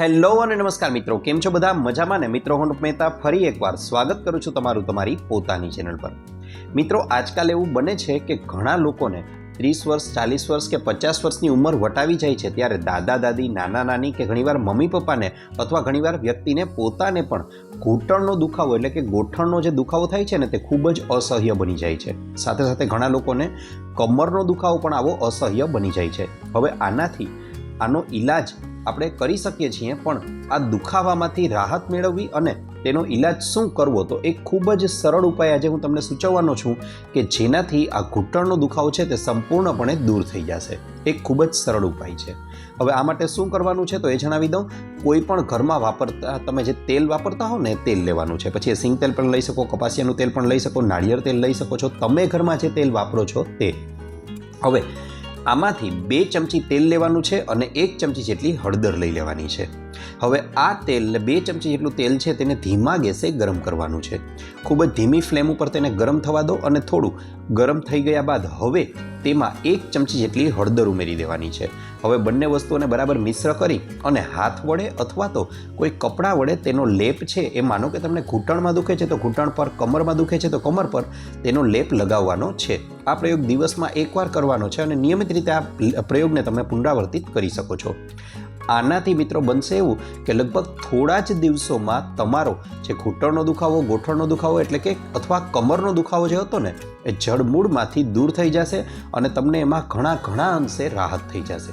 Hello અને નમસ્કાર મિત્રો, કેમ છો બધા? મજામાં ને? મિત્રો, હું મહેતા ફરી એકવાર સ્વાગત કરું છું તમારું તમારી પોતાની ચેનલ પર. મિત્રો, આજકાલ એવું બને છે કે ઘણા લોકોને ત્રીસ વર્ષ, ચાલીસ વર્ષ કે પચાસ વર્ષની ઉંમર વટાવી જાય છે, ત્યારે દાદા, દાદી, નાના, નાની કે ઘણીવાર મમ્મી, પપ્પાને અથવા ઘણીવાર વ્યક્તિને પોતાને પણ ઘૂંટણનો દુખાવો, એટલે કે ગોઠણનો જે દુખાવો થાય છે ને, તે ખૂબ જ અસહ્ય બની જાય છે. સાથે સાથે ઘણા લોકોને કમરનો દુખાવો પણ આવો અસહ્ય બની જાય છે. હવે આનાથી આનો ઈલાજ આપણે કરી શકીએ છીએ, પણ આ દુખાવામાંથી રાહત મેળવવી અને તેનો ઈલાજ શું કરવો, તો એક ખૂબ જ સરળ ઉપાય આજે હું તમને સૂચવવાનો છું કે જેનાથી આ ઘૂંટણનો દુખાવો છે તે સંપૂર્ણપણે દૂર થઈ જશે. એક ખૂબ જ સરળ ઉપાય છે. હવે આ માટે શું કરવાનું છે તો એ જણાવી દઉં. કોઈ પણ ઘરમાં વાપરતા, તમે જે તેલ વાપરતા હો ને તેલ લેવાનું છે. પછી એ સિંગ તેલ પણ લઈ શકો, કપાસિયાનું તેલ પણ લઈ શકો, નાળિયેર તેલ લઈ શકો છો. તમે ઘરમાં જે તેલ વાપરો છો તે. હવે આમાંથી બે ચમચી તેલ લેવાનું છે અને એક ચમચી જેટલી હળદર લઈ લેવાની છે. હવે આ તેલ, બે ચમચી જેટલું તેલ છે તેને ધીમા ગેસે ગરમ કરવાનું છે. ખૂબ જ ધીમી ફ્લેમ ઉપર તેને ગરમ થવા દો અને થોડું ગરમ થઈ ગયા બાદ હવે તેમાં એક ચમચી જેટલી હળદર ઉમેરી દેવાની છે. હવે બંને વસ્તુઓને બરાબર મિશ્ર કરી અને હાથ વડે અથવા તો કોઈ કપડાં વડે તેનો લેપ છે એ માનો કે તમને ઘૂંટણમાં દુખે છે તો ઘૂંટણ પર, કમરમાં દુખે છે તો કમર પર તેનો લેપ લગાવવાનો છે. આ પ્રયોગ દિવસમાં એકવાર કરવાનો છે અને નિયમિત રીતે આ પ્રયોગને તમે પુનરાવર્તિત કરી શકો છો. આનાથી મિત્રો બનશે એવું કે લગભગ થોડા જ દિવસોમાં તમારો જે ઘૂંટણનો દુખાવો, ગોઠણનો દુખાવો એટલે કે અથવા કમરનો દુખાવો જે હતો ને, એ જડમૂળમાંથી દૂર થઈ જશે અને તમને એમાં ઘણા ઘણા અંશે રાહત થઈ જશે.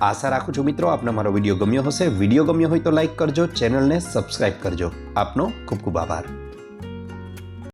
આશા રાખું છું મિત્રો આપને મારો વીડિયો ગમ્યો હશે. વીડિયો ગમ્યો હોય તો લાઇક કરજો, ચેનલને સબસ્ક્રાઇબ કરજો. આપનો ખૂબ ખૂબ આભાર.